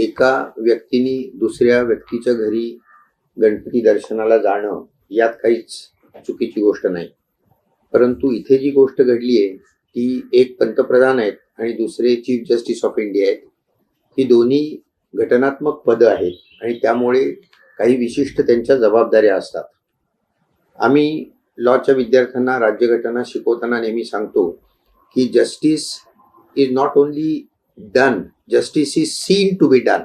एका व्यक्तीने दुसऱ्या व्यक्तीच्या घरी गणपती दर्शनाला जाणं यात काहीच चुकीची गोष्ट नाही. परंतु इथे जी गोष्ट घडली आहे ती एक पंतप्रधान आहेत आणि दुसरे चीफ जस्टिस ऑफ इंडिया आहेत. ही दोन्ही घटनात्मक पदं आहेत आणि त्यामुळे काही विशिष्ट त्यांच्या जबाबदाऱ्या असतात. आम्ही लॉच्या विद्यार्थ्यांना राज्यघटना शिकवताना नेहमी सांगतो की justice is not only done justice is seen to be done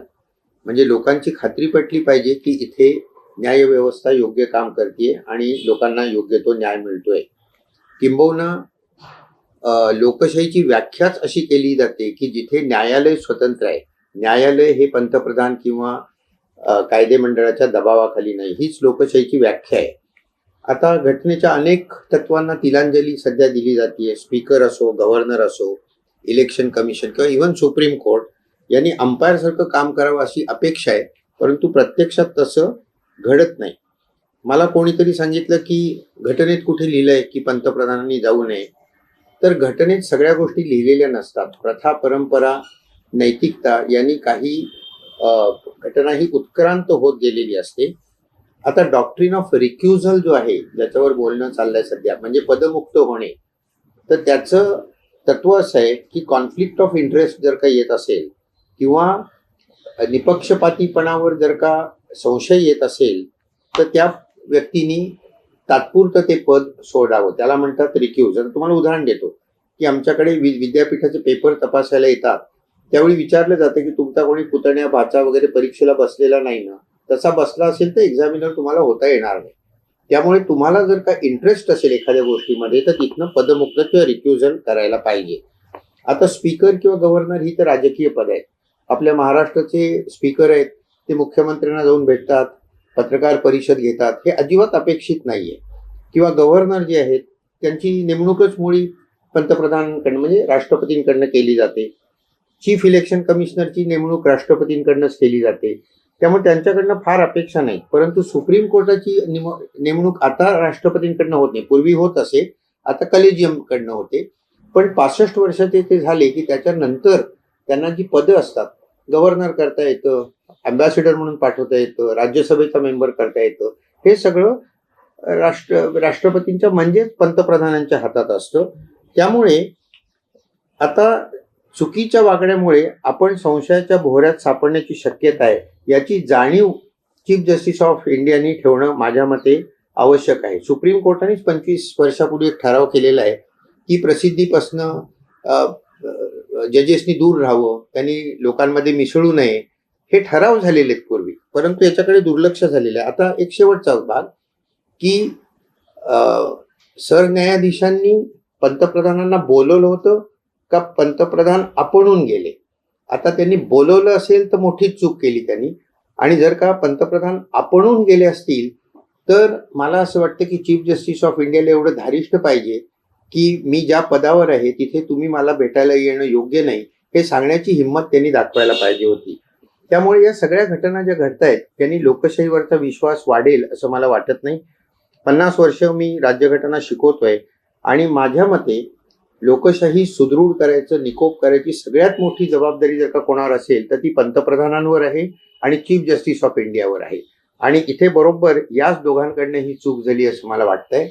म्हणजे लोकांची खात्री पटली पाहिजे की इथे न्यायव्यवस्था योग्य काम करते आणि लोकांना योग्य तो न्याय मिळतोय. किंबहुना लोकशाहीची व्याख्याच अशी केली जाते की जिथे न्यायालय स्वतंत्र आहे न्यायालय हे पंतप्रधान किंवा कायदे मंडळाच्या दबावाखाली नाही हीच लोकशाहीची व्याख्या आहे. आता घटनेच्या अनेक तत्वांना तिलांजली सध्या दिली जाते स्पीकर असो गव्हर्नर असो इलेक्शन कमिशन किंवा इव्हन सुप्रीम कोर्ट यांनी अंपायरसारखं काम करावं अशी अपेक्षा आहे परंतु प्रत्यक्षात तसं घडत नाही. मला कोणीतरी सांगितलं की घटनेत कुठे लिहिलंय की पंतप्रधानांनी जाऊ नये? तर घटनेत सगळ्या गोष्टी लिहिलेल्या नसतात. प्रथा परंपरा नैतिकता यांनी काही घटना ही उत्क्रांत होत गेलेली असते. आता डॉक्ट्रिन ऑफ रिक्युझल जो आहे ज्याच्यावर बोलणं चाललंय सध्या म्हणजे पदमुक्त होणे तर त्याचं तत्व असं आहे की कॉन्फ्लिक्ट ऑफ इंटरेस्ट जर का येत असेल किंवा निपक्षपातीपणावर जर का संशय येत असेल तर त्या व्यक्तीनी तात्पुरतं ते पद सोडावं. त्याला म्हणतात रिक्यूज आता तुम्हाला उदाहरण देतो की आमच्याकडे वि- विद्यापीठाचे पेपर तपासायला येतात. त्यावेळी विचारलं जातं की तुमचा कोणी पुतण्या भाचा वगैरे परीक्षेला बसलेला नाही ना? तसा बसला असेल तर एक्झामिनर तुम्हाला होता येणार नाही. त्यामुळे तुम्हाला जर का इंटरेस्ट असेल एखाद्या गोष्टीमध्ये तर तिथनं पदमुक्त किंवा रिक्युजल करायला पाहिजे. आता स्पीकर किंवा गव्हर्नर ही तर राजकीय पद आहेत. आपल्या महाराष्ट्राचे स्पीकर आहेत ते मुख्यमंत्र्यांना जाऊन भेटतात पत्रकार परिषद घेतात हे अजिबात अपेक्षित नाहीये. किंवा गव्हर्नर जे आहेत त्यांची नेमणूकच मुळी पंतप्रधानांकडनं म्हणजे राष्ट्रपतींकडनं केली जाते. चीफ इलेक्शन कमिशनरची नेमणूक राष्ट्रपतींकडनंच केली जाते. त्यामुळे त्यांच्याकडनं फार अपेक्षा नाही. परंतु सुप्रीम कोर्टाची निम- नेमणूक आता राष्ट्रपतींकडनं होत नाही. पूर्वी होत असे आता कलेजियम कडनं होते. पण पासष्ट वर्षाचे ते झाले की त्याच्यानंतर त्यांना जी पदं असतात गव्हर्नर करता येतं अँबॅसेडर म्हणून पाठवता येतं राज्यसभेचा मेंबर करता येतं हे सगळं राष्ट्र राष्ट्रपतींच्या म्हणजेच पंतप्रधानांच्या हातात असतं. त्यामुळे आता चुकीच्या वागण्यामुळे आपण संशयाच्या भोवऱ्यात सापडण्याची शक्यता आहे याची जाणीव चीफ जस्टिस ऑफ इंडियानी ठेवणं माझ्या मते आवश्यक आहे. सुप्रीम कोर्टानेच पंचवीस वर्षापूर्वी एक ठराव केलेला आहे की प्रसिद्धीपासनं जजेसनी दूर राहावं त्यांनी लोकांमध्ये मिसळू नये हे ठराव झालेले आहेत पूर्वी. परंतु याच्याकडे दुर्लक्ष झालेलं आहे. आता एक शेवटचा भाग की सरन्यायाधीशांनी पंतप्रधानांना बोलवलं होतं का पंतप्रधान आपणून गेले? आता त्यांनी बोलवलं असेल तर मोठी चूक केली त्यांनी. आणि जर का पंतप्रधान आपणून गेले असतील तर मला असं वाटतं की चीफ जस्टिस ऑफ इंडियाला एवढं धारिष्ट पाहिजे की मी ज्या पदावर आहे तिथे तुम्ही मला भेटायला येणं योग्य नाही हे सांगण्याची हिंमत त्यांनी दाखवायला पाहिजे होती. त्यामुळे या सगळ्या घटना ज्या घडत आहेत त्यांनी लोकशाहीवरचा विश्वास वाढेल असं मला वाटत नाही. पन्नास वर्ष मी राज्यघटना शिकवतोय आणि माझ्या मते लोकशाही सुदृढ करायचं निकोप करायची सगळ्यात मोठी जबाबदारी जर का कोणावर असेल तर ती पंतप्रधानांवर आहे आणि चीफ जस्टिस ऑफ इंडियावर आहे. आणि इथे बरोबर याच दोघांकडनं ही चूक झाली असं मला वाटतंय.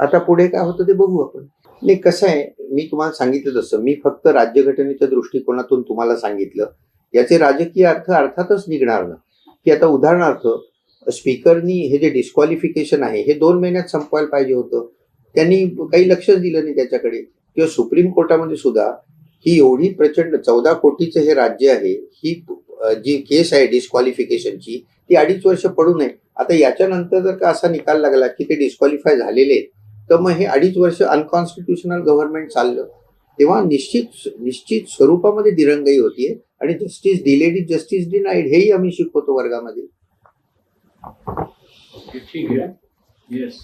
आता पुढे काय होतं ते बघू आपण. नाही कसं आहे मी तुम्हाला सांगितलं तसं मी फक्त राज्यघटनेच्या दृष्टिकोनातून तुम्हाला सांगितलं. याचे राजकीय अर्थ अर्थातच निघणार ना की आता उदाहरणार्थ स्पीकरनी हे जे डिस्क्वालिफिकेशन आहे हे दोन महिन्यात संपवायला पाहिजे होतं. त्यांनी काही लक्षच दिलं नाही त्याच्याकडे. किंवा सुप्रीम कोर्टामध्ये सुद्धा ही एवढी प्रचंड चौदा कोटीचं हे राज्य आहे ही जी केस आहे डिस्क्वालिफिकेशनची ती अडीच वर्ष पडू नये. आता याच्यानंतर जर का असा निकाल लागला की ते डिस्क्वालिफाय झालेले आहेत तर मग हे अडीच वर्ष अनकॉन्स्टिट्युशनल गव्हर्नमेंट चाललं. तेव्हा निश्चित निश्चित स्वरूपामध्ये दिरंगाई होतीये आणि justice delayed is justice denied हेही आम्ही शिकवतो वर्गामध्ये. ठीक है यस